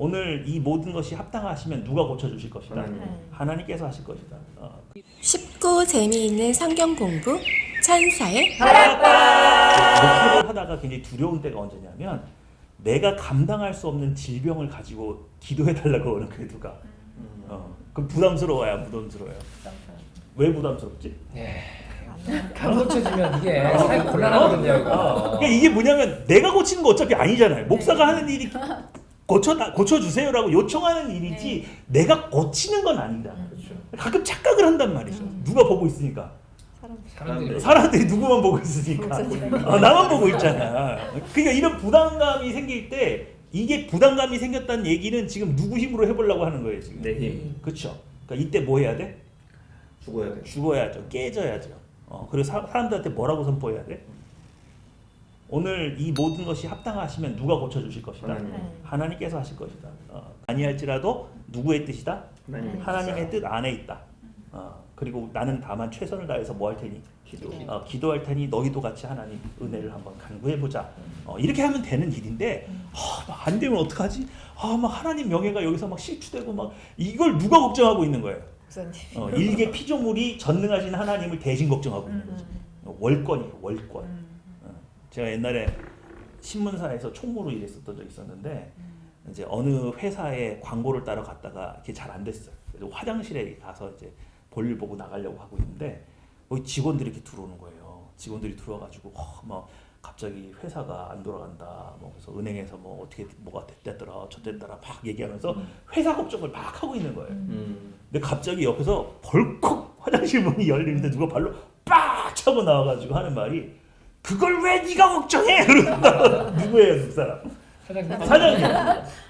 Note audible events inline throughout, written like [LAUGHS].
오늘 이 모든 것이 합당하시면 누가 고쳐주실 것이다. 하나님. 하나님께서 하실 것이다. 어. 쉽고 재미있는 성경 공부 천사의 목회를 하다가 굉장히 두려운 때가 언제냐면 내가 감당할 수 없는 질병을 가지고 기도해 달라고 하는 그 누가 어, 그럼 부담스러워요, 안 부담스러워요? 왜 부담스럽지? 예. 안 고쳐지면 이게 살 곤란하거든요. 어, 이거. 그러니까 이게 뭐냐면 내가 고치는 거 어차피 아니잖아요. 목사가 하는 일이 고쳐 고쳐 주세요라고 요청하는 일이지 내가 고치는 건 아니다. 그렇죠. 가끔 착각을 한단 말이죠. 누가 보고 있으니까 사람들이 사람들이 누구만 보고 있으니까 어, 나만 보고 있잖아. 그러니까 이런 부담감이 생길 때 이게 부담감이 생겼다는 얘기는 지금 누구 힘으로 해보려고 하는 거예요 지금. 내 힘. 그렇죠. 그러니까 이때 뭐 해야 돼? 죽어야 돼. 죽어야죠. 깨져야죠. 어, 그리고 사, 사람들한테 뭐라고 선포해야 돼? 오늘 이 모든 것이 합당하시면 누가 고쳐 주실 것이다. 하나님. 하나님께서 하실 것이다. 어, 아니할지라도 누구의 뜻이다? 하나님. 하나님의 뜻 안에 있다. 어, 그리고 나는 다만 최선을 다해서 뭐 할 테니? 기도. 어, 기도할 테니 너희도 같이 하나님 은혜를 한번 간구해 보자. 어, 이렇게 하면 되는 일인데 아, 막안 되면 어떡하지? 아, 막 하나님 명예가 여기서 막 실추되고 막 이걸 누가 걱정하고 있는 거예요? 어, 일개 피조물이 전능하신 하나님을 대신 걱정하고 있는 거죠. 어, 월권이에요, 월권. 어, 제가 옛날에 신문사에서 총무로 일했었던 적이 있었는데 이제 어느 회사에 광고를 따러 갔다가 이게 잘 안 됐어요. 그래서 화장실에 가서 이제 볼일 보고 나가려고 하고 있는데 거기 직원들이 이렇게 들어오는 거예요. 직원들이 들어와가지고 어, 막 갑자기 회사가 안 돌아간다. 뭐 그래서 은행에서 뭐 어떻게 뭐가 됐다더라, 저됐더라 막 얘기하면서 회사 걱정을 막 하고 있는 거예요. 음. 근데 갑자기 옆에서 벌컥 화장실 문이 열리는데 누가 발로 빡 차고 나와가지고 하는 말이 그걸 왜 네가 걱정해? 그러는 [LAUGHS] 누구예요 그 사람? 사장님. 사장님.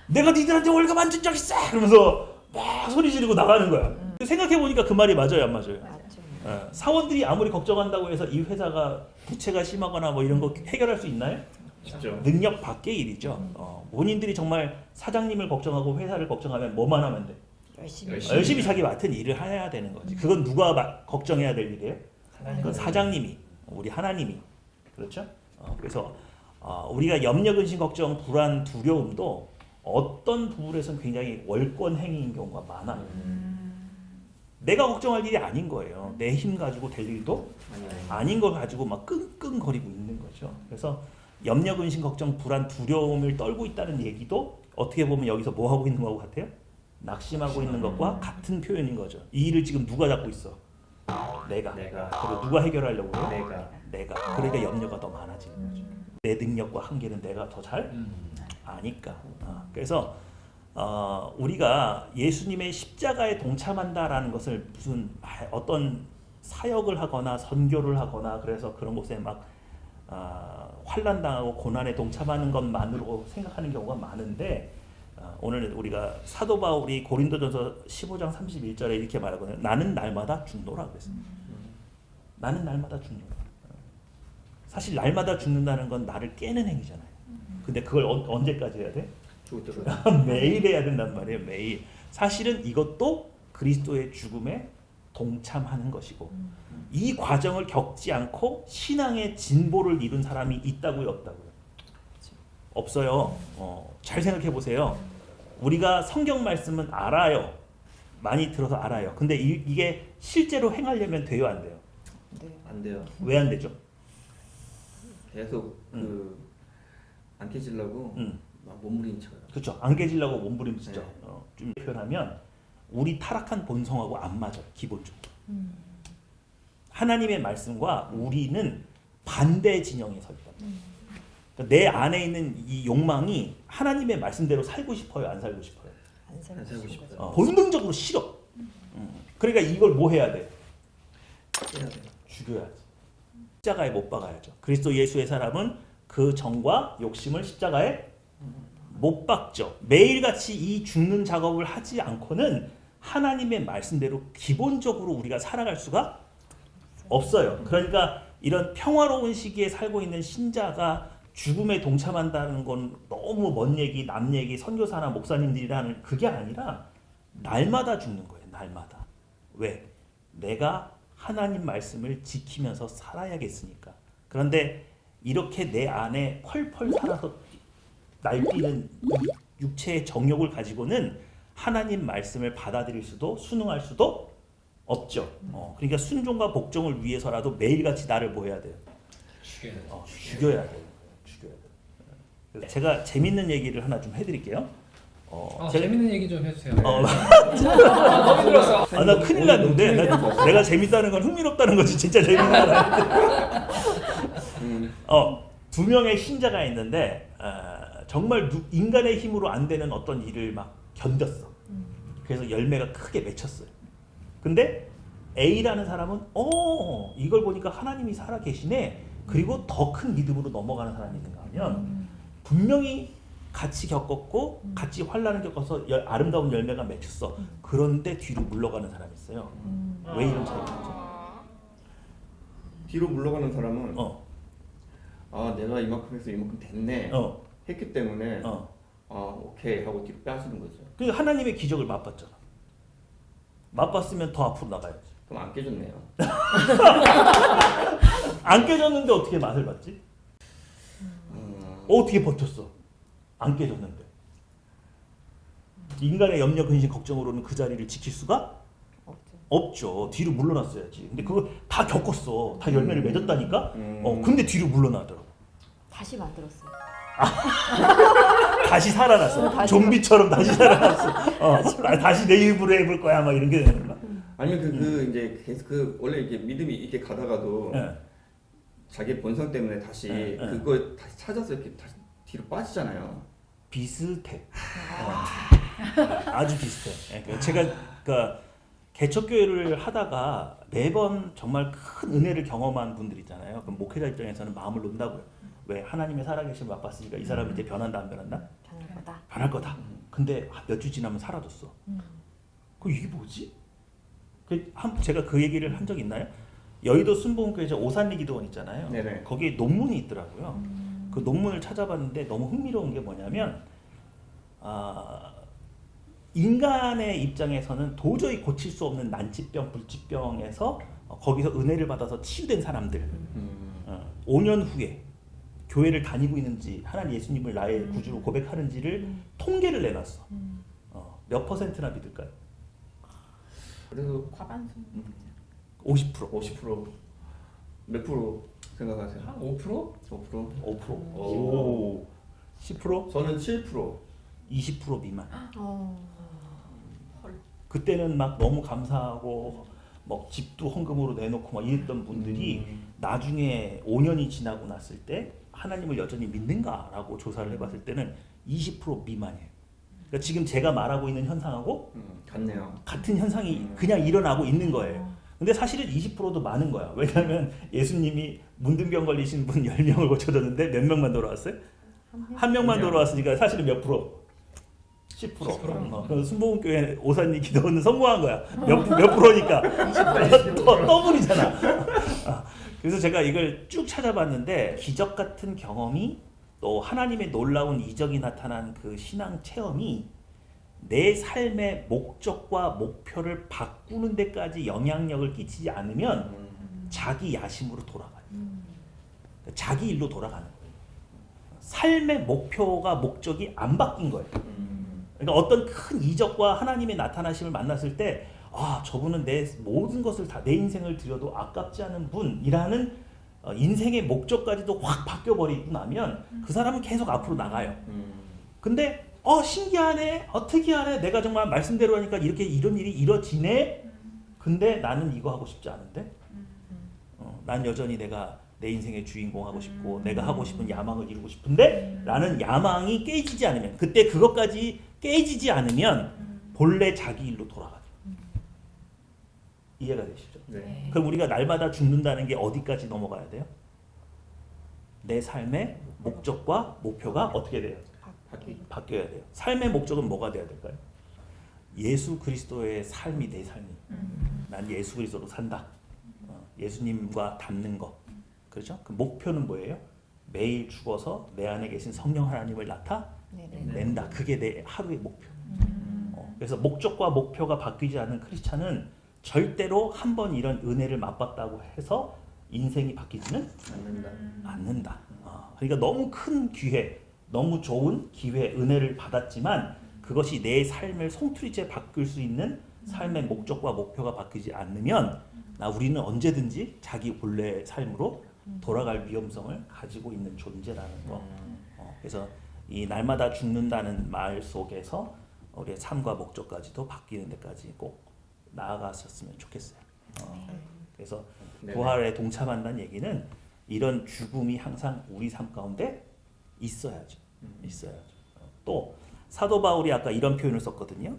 내가 니들한테 월급 안 준 적 있어? 그러면서 막 소리 지르고 나가는 거야. 생각해 보니까 그 말이 맞아요, 안 맞아요? 맞죠. 예, 사원들이 아무리 걱정한다고 해서 이 회사가 부채가 심하거나 뭐 이런 거 해결할 수 있나요? 쉽죠. 능력 밖의 일이죠. 어, 본인들이 정말 사장님을 걱정하고 회사를 걱정하면 뭐만 하면 돼? 열심히. 열심히. 열심히 자기 맡은 일을 해야 되는 거지. 그건 누가 마- 걱정해야 될 일이에요? 그건 사장님이, 우리 하나님이. 그렇죠? 어, 그래서 어, 우리가 염려, 근심, 걱정, 불안, 두려움도 어떤 부분에서는 굉장히 월권 행위인 경우가 많아요. 내가 걱정할 일이 아닌 거예요. 내 힘 가지고 될 일도. 아닌 걸 가지고 막 끙끙거리고 있는 거죠. 그래서 염려, 근심, 걱정, 불안, 두려움을 떨고 있다는 얘기도 어떻게 보면 여기서 뭐 하고 있는 것 같아요? 낙심하고 있는 것과 같은 표현인 거죠. 이 일을 지금 누가 잡고 있어? 내가. 내가. 그리고 누가 해결하려고? 내가. 내가. 그러니까 염려가 더 많아지는 거죠. 내 능력과 한계는 내가 더 잘 아니까. 아, 그래서 어, 우리가 예수님의 십자가에 동참한다라는 것을 무슨 아, 어떤 사역을 하거나 선교를 하거나 그래서 그런 곳에 막 아, 환란 당하고 고난에 동참하는 것만으로 생각하는 경우가 많은데 아, 오늘 우리가 사도 바울이 고린도전서 15장 31절에 이렇게 말하거든요. 나는 날마다 죽노라 그랬어요. 나는 날마다 죽노라. 사실 날마다 죽는다는 건 나를 깨는 행위잖아요. 근데 그걸 어, 언제까지 해야 돼? [LAUGHS] 매일 해야 된단 말이에요. 매일. 사실은 이것도 그리스도의 죽음에 동참하는 것이고 이 과정을 겪지 않고 신앙의 진보를 이룬 사람이 있다고요, 없다고요? 없어요. 어, 잘 생각해 보세요. 우리가 성경 말씀은 알아요. 많이 들어서 알아요. 근데 이, 이게 실제로 행하려면 돼요, 안 돼요? 네. 안 돼요. 왜 안 되죠? 계속 그 안 깨지려고 음. 막 몸부림쳐요. 그렇죠. 안 깨지려고 몸부림치죠. 네. 어, 좀 표현하면 우리 타락한 본성하고 안 맞아요. 기본적으로. 하나님의 말씀과 우리는 반대 진영에 서 있다. 그러니까 내 안에 있는 이 욕망이 하나님의 말씀대로 살고 싶어요, 안 살고 싶어요. 안안 살고 살고 싶어요. 싶어요. 어, 본능적으로 싫어. 음. 그러니까 이걸 뭐 해야 돼? 깨야 돼요. 죽여야지. 십자가에 못 박아야죠. 그리스도 예수의 사람은 그 정과 욕심을 십자가에 못 박죠. 매일같이 이 죽는 작업을 하지 않고는 하나님의 말씀대로 기본적으로 우리가 살아갈 수가 없어요. 그러니까 이런 평화로운 시기에 살고 있는 신자가 죽음에 동참한다는 건 너무 먼 얘기, 남 얘기, 선교사나 목사님들이라는 그게 아니라 날마다 죽는 거예요. 날마다. 왜? 내가 하나님 말씀을 지키면서 살아야겠으니까. 그런데 이렇게 내 안에 펄펄 살아서 날뛰는 이 육체의 정욕을 가지고는 하나님 말씀을 받아들일 수도 순응할 수도 없죠. 어, 그러니까 순종과 복종을 위해서라도 매일같이 나를 뭐 해야 돼요? 죽여야 돼. 어, 죽여야 돼요. 죽여야 돼요. 그래서 제가 재밌는 얘기를 하나 좀 해드릴게요. 어, 아, 제가- 재밌는 얘기 좀 해주세요. 어, 아, 너무 힘들었어. 아, 나 큰일 났는데 나, 내가 재밌다는 건 흥미롭다는 거지 진짜 재밌는 거야. 음. 어, 두 명의 신자가 있는데 아, 정말 누- 인간의 힘으로 안 되는 어떤 일을 막 견뎠어. 그래서 열매가 크게 맺혔어요. 근데 A라는 사람은 어 이걸 보니까 하나님이 살아 계시네. 그리고 더 큰 믿음으로 넘어가는 사람이 있는가 하면 분명히 같이 겪었고 같이 환란을 겪어서 열- 아름다운 열매가 맺혔어. 그런데 뒤로 물러가는 사람이 있어요. 왜 이런 차이가 나죠? 뒤로 물러가는 사람은 어, 아 내가 이만큼 해서 이만큼 됐네 어, 했기 때문에 어. 아 오케이 하고 뒤로 빼앗는 거죠. 그 하나님의 기적을 맛봤잖아. 맛봤으면 더 앞으로 나가야지. 그럼 안 깨졌네요. [LAUGHS] 안 깨졌는데 어떻게 맛을 봤지? 음, 어떻게 버텼어? 안 깨졌는데. 인간의 염려, 근심, 걱정으로는 그 자리를 지킬 수가 없죠. 뒤로 물러났어야지. 근데 그거 다 겪었어. 다 열매를 맺었다니까. 음. 어, 근데 뒤로 물러나더라고. 다시 만들었어요. [LAUGHS] 다시 살아났어. 다시 좀비처럼 다시 살아났어. 어, 나 다시 내 입으로 해볼 거야. 막 이런 게 되는 거야. 아니면 그, 그 이제 계속 그 원래 이게 믿음이 이렇게 가다가도 예. 자기 본성 때문에 다시 예, 예. 그걸 다시 찾아서 이렇게 다시 뒤로 빠지잖아요. 비슷해. 어. 아주 비슷해. 예, 그 제가 그 개척교회를 하다가 매번 정말 큰 은혜를 경험한 분들 있잖아요. 그럼 목회자 입장에서는 마음을 놓는다고요. 왜 하나님의 살아계심을 맛봤으니까 이 사람이 이제 변한다 안 변한다? 변할 거다. 변할 거다. 근데 몇 주 지나면 사라졌어. 그 이게 뭐지? 그 한, 제가 그 얘기를 한 적 있나요? 여의도 순복음교회 저 오산리 기도원 있잖아요. 네네. 거기에 논문이 있더라고요. 그 논문을 찾아봤는데 너무 흥미로운 게 뭐냐면 아, 인간의 입장에서는 도저히 고칠 수 없는 난치병, 불치병에서 어, 거기서 은혜를 받아서 치유된 사람들 음, 어, 5년 후에 교회를 다니고 있는지 하나님 예수님을 나의 구주로 고백하는지를 통계를 내놨어. 어, 몇 퍼센트나 믿을까요? 그래서 과반수. 50%. 50% 몇 프로 생각하세요? 한 5%? 5%? 5%. 오. 10%? 저는 7%. 20% 미만. 어. 그때는 막 너무 감사하고 막 집도 헌금으로 내놓고 막 이랬던 분들이 음. 나중에 5년이 지나고 났을 때 하나님을 여전히 믿는가라고 조사를 해봤을 때는 20% 미만이에요. 그러니까 지금 제가 말하고 있는 현상하고 음, 같네요. 같은 현상이 그냥 일어나고 있는 거예요. 근데 사실은 20%도 많은 거야. 왜냐하면 예수님이 문둥병 걸리신 분 10명을 고쳐줬는데 몇 명만 돌아왔어요? 한 명만. 돌아왔으니까 사실은 몇 프로? 10%. 10%. 어, 그래서 순복음교회 오사님 기도는 성공한 거야. 몇, 프- 몇 프로니까. 더, 더블이잖아. 아, 그래서 제가 이걸 쭉 찾아봤는데 기적 같은 경험이 또 하나님의 놀라운 이적이 나타난 그 신앙 체험이 내 삶의 목적과 목표를 바꾸는 데까지 영향력을 끼치지 않으면 음, 자기 야심으로 돌아가요. 자기 일로 돌아가는 거예요. 삶의 목표가 목적이 안 바뀐 거예요. 음, 그러니까 어떤 큰 이적과 하나님의 나타나심을 만났을 때, 아, 저분은 내 모든 것을 다 내 인생을 들여도 아깝지 않은 분이라는 어, 인생의 목적까지도 확 바뀌어버리고 나면 그 사람은 계속 앞으로 나가요. 음. 근데 어 신기하네, 어 특이하네, 내가 정말 말씀대로 하니까 이렇게 이런 일이 이뤄지네. 근데 나는 이거 하고 싶지 않은데, 어, 난 여전히 내가 내 인생의 주인공 하고 싶고 내가 하고 싶은 야망을 이루고 싶은데 라는 야망이 깨지지 않으면 그때 그것까지 깨지지 않으면 본래 자기 일로 돌아가죠. 이해가 되시죠? 네. 그럼 우리가 날마다 죽는다는 게 어디까지 넘어가야 돼요? 내 삶의 목적과 목표가 어떻게 돼요? 바뀌. 바뀌어야 돼요. 삶의 목적은 뭐가 돼야 될까요? 예수 그리스도의 삶이 내 삶이. 난 예수 그리스도로 산다. 어, 예수님과 닮는 거. 그렇죠? 그 목표는 뭐예요? 매일 죽어서 내 안에 계신 성령 하나님을 나타낸다. 그게 내 하루의 목표. 어, 그래서 목적과 목표가 바뀌지 않는 크리스찬은 절대로 한 번 이런 은혜를 맛봤다고 해서 인생이 바뀌지는 않는다. 않는다. 아, 그러니까 너무 큰 기회, 너무 좋은 기회, 은혜를 받았지만 그것이 내 삶을 송두리째 바꿀 수 있는 삶의 목적과 목표가 바뀌지 않으면 나 우리는 언제든지 자기 본래 삶으로 돌아갈 위험성을 가지고 있는 존재라는 거. 어, 그래서 이 날마다 죽는다는 말 속에서 우리의 삶과 목적까지도 바뀌는 데까지 꼭 나아가셨으면 좋겠어요. 어, 그래서 네. 부활에 동참한다는 얘기는 이런 죽음이 항상 우리 삶 가운데 있어야죠. 있어야죠. 어, 또 사도 바울이 아까 이런 표현을 썼거든요.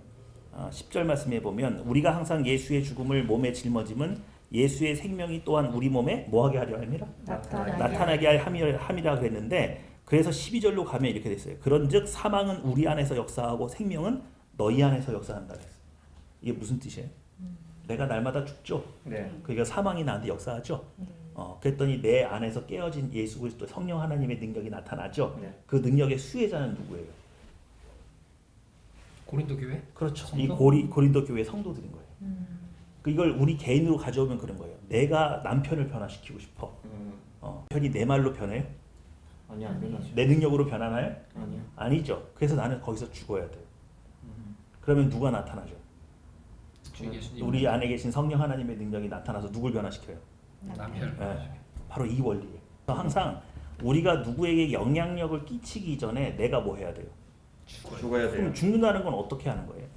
어, 10절 말씀에 보면 우리가 항상 예수의 죽음을 몸에 짊어짐은 예수의 생명이 또한 우리 몸에 뭐하게 하려 함이라 나타나게. 나타나게 할 함이- 함이라 그랬는데 그래서 12절로 가면 이렇게 됐어요. 그런즉 사망은 우리 안에서 역사하고 생명은 너희 안에서 역사한다 그랬어요. 이게 무슨 뜻이에요? 내가 날마다 죽죠. 네. 그러니까 사망이 나한테 역사하죠. 어, 그랬더니 내 안에서 깨어진 예수 그리스도 성령 하나님의 능력이 나타나죠. 네. 그 능력의 수혜자는 누구예요? 고린도 교회? 그렇죠. 성도? 이 고리, 고린도 교회 성도들인 거예요. 그 이걸 우리 개인으로 가져오면 그런 거예요. 내가 남편을 변화시키고 싶어. 음, 어, 편이 내 말로 변해요? 아니 안 변하죠. 내 능력으로 변하나요? 아니요. 아니죠. 그래서 나는 거기서 죽어야 돼요. 그러면 누가 나타나죠? 주 예수님 우리 안에 계신 성령 하나님의 능력이 나타나서 누굴 변화시켜요? 남편 예, 바로 이 원리예요. 항상 우리가 누구에게 영향력을 끼치기 전에 내가 뭐 해야 돼요? 죽어야 돼요. 그럼 죽는다는 건 어떻게 하는 거예요?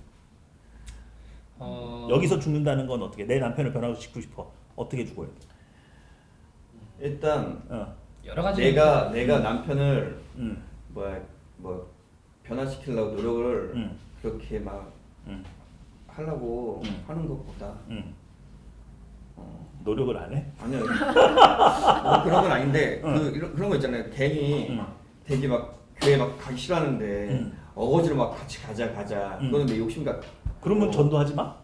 어, 여기서 죽는다는 건 어떻게? 내 남편을 변화시키고 싶어. 어떻게 죽어야 돼? 일단 어, 여러 가지 내가 내가 남편을 음, 뭐야 뭐 변화시키려고 노력을 음, 그렇게 막 음, 하려고 음. 하는 것보다 음. 어, 노력을 안 해? 아니요 뭐 그런 건 아닌데 응. 그 이런 그런 거 있잖아요 괜히 응. 되게 막 교회 막 가기 싫어하는데 응. 어거지로 막 같이 가자 가자 응. 그거는 내 욕심 같 그러면 어, 전도하지 마.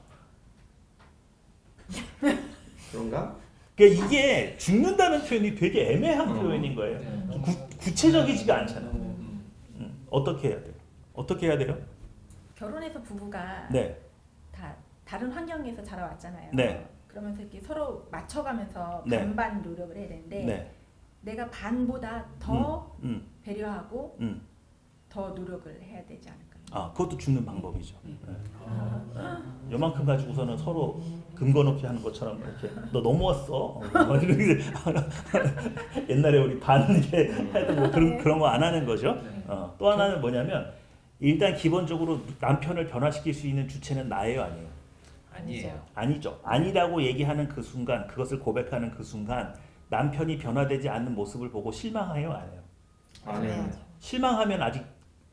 그런가 그러니까 이게 죽는다는 표현이 되게 애매한 어. 표현인 거예요. 네. 구, 구체적이지가 않잖아요. 음, 음, 어떻게 해야 돼요? 어떻게 해야 돼요? 결혼해서 부부가 네, 다 다른 환경에서 자라왔잖아요. 네. 그러면서 이렇게 서로 맞춰가면서 네. 반반 노력을 해야 되는데 네, 내가 반보다 더 음, 배려하고 음. 더 노력을 해야 되지 않을까. 아, 그것도 죽는 방법이죠. 네. 요만큼 가지고서는 서로 금거높이 하는 것처럼 이렇게 너 넘어왔어. 어, [LAUGHS] 옛날에 우리 반 이렇게 하여튼 뭐 그런 그런 거 안 하는 거죠. 어, 또 하나는 뭐냐면 일단 기본적으로 남편을 변화시킬 수 있는 주체는 나예요, 아니에요? 아니에요. 아니죠. 아니라고 얘기하는 그 순간, 그것을 고백하는 그 순간 남편이 변화되지 않는 모습을 보고 실망해요, 안 해요? 아니요 실망하면 아직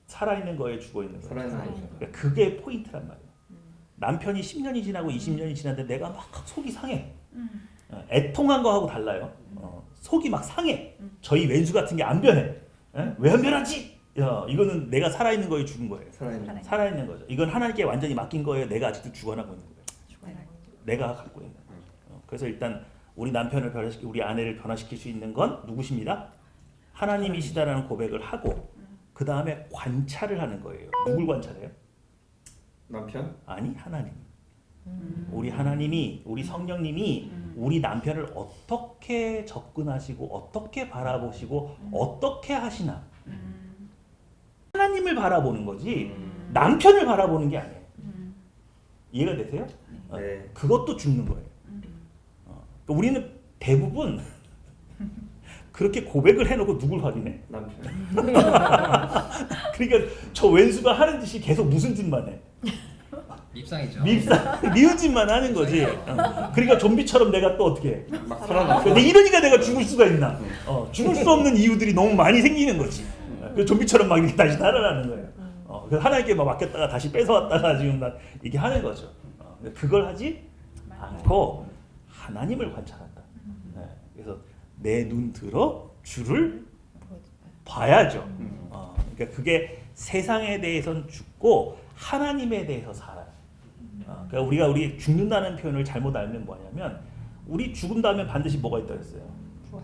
살아있는 거에 죽어 있는 거예요. 살아있는 아니죠 그러니까 그게 포인트란 말이에요. 남편이 10년이 지나고 20년이 지났는데 내가 막 속이 상해. 어, 애통한 거하고 달라요. 어, 속이 막 상해. 저희 왼수 같은 게 안 변해. 왜 안 변하지? 야, 이거는 내가 살아있는 거에 죽은 거예요. 살아있는 살아있는 거죠. 이건 하나님께 완전히 맡긴 거예요. 내가 아직도 죽어나고 있는 거예요. 내가 갖고 있는. 어, 그래서 일단 우리 남편을 변화시키 우리 아내를 변화시킬 수 있는 건 누구십니다? 하나님이시다라는 고백을 하고 그 다음에 관찰을 하는 거예요. 누굴 관찰해요? 남편 아니 하나님. 우리 하나님이 우리 성령님이 우리 남편을 어떻게 접근하시고 어떻게 바라보시고 어떻게 하시나 하나님을 바라보는 거지 남편을 바라보는 게 아니에요. 이해가 되세요? 어, 네. 그것도 죽는 거예요. 어, 그러니까 우리는 대부분 [LAUGHS] 그렇게 고백을 해놓고 누굴 확인해? 남편 [LAUGHS] 그러니까 저 왼수가 하는 짓이 계속 무슨 짓만 해? 밉상이죠. 밉사 [LAUGHS] 미운 짓만 하는 거지. 어. 그러니까 좀비처럼 내가 또 어떻게 해? 막 살아나 근데 이러니까 내가 죽을 수가 있나? 어, 죽을 수 없는 이유들이 너무 많이 생기는 거지. 어, 그 좀비처럼 막 이렇게 다시 살아나는 거예요. 어, 그래서 하나님께 막 맡겼다가 다시 뺏어왔다가 지금 나 이게 하는 거죠. 어, 그걸 하지 않고 하나님을 관찰한다. 네, 그래서 내 눈 들어 주를 봐야죠. 어, 그러니까 그게 세상에 대해서는 죽고 하나님에 대해서 살아요. 어, 그러니까 우리가 우리 죽는다는 표현을 잘못 알면 뭐냐면 우리 죽음 다음에 반드시 뭐가 있다 그랬어요.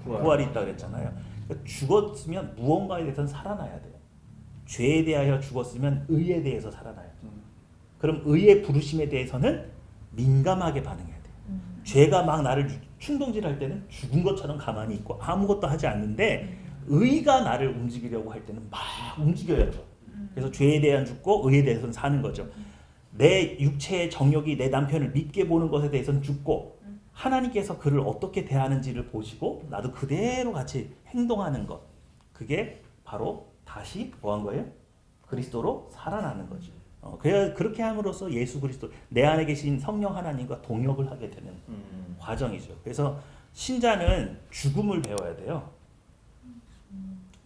부활. 부활이 있다 그랬잖아요. 그러니까 죽었으면 무언가에 대해서는 살아나야 돼요. 죄에 대하여 죽었으면 의에 대해서 살아나야 돼요. 그럼 의의 부르심에 대해서는 민감하게 반응해야 돼요. 죄가 막 나를 충동질할 때는 죽은 것처럼 가만히 있고 아무것도 하지 않는데 의가 나를 움직이려고 할 때는 막 움직여야 돼요. 그래서 죄에 대한 죽고 의에 대해서는 사는 거죠. 내 육체의 정욕이 내 남편을 믿게 보는 것에 대해서는 죽고 하나님께서 그를 어떻게 대하는지를 보시고 나도 그대로 같이 행동하는 것 그게 바로 다시 뭐한 거예요? 그리스도로 살아나는 거죠. 어, 그래, 그렇게 함으로써 예수 그리스도 내 안에 계신 성령 하나님과 동역을 하게 되는 음. 과정이죠. 그래서 신자는 죽음을 배워야 돼요.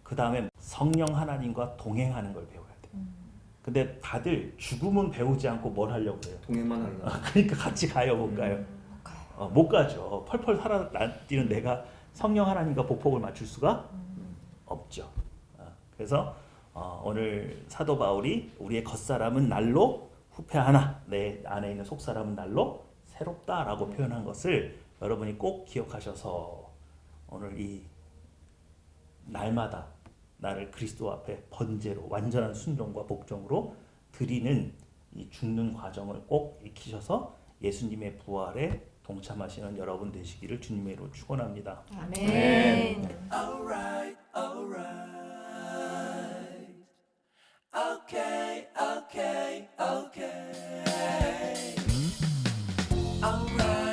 그 다음에 성령 하나님과 동행하는 걸 배워야 돼요. 근데 다들 죽음은 배우지 않고 뭘 하려고 해요? 동행만 하려. 그러니까 같이 가요, 못 가요? 못 가요. 어, 못 가죠. 펄펄 살아 뛰는 내가 성령 하나님과 복복을 맞출 수가 없죠. 어, 그래서 어, 오늘 사도 바울이 우리의 겉사람은 날로 후패하나 내 안에 있는 속사람은 날로 새롭다라고 표현한 것을 여러분이 꼭 기억하셔서 오늘 이 날마다 나를 그리스도 앞에 번제로 완전한 순종과 복종으로 드리는 이 죽는 과정을 꼭 익히셔서 예수님의 부활에 동참하시는 여러분 되시기를 주님의 이름으로 축원합니다. 아멘. alright. Okay, okay, okay. Alright.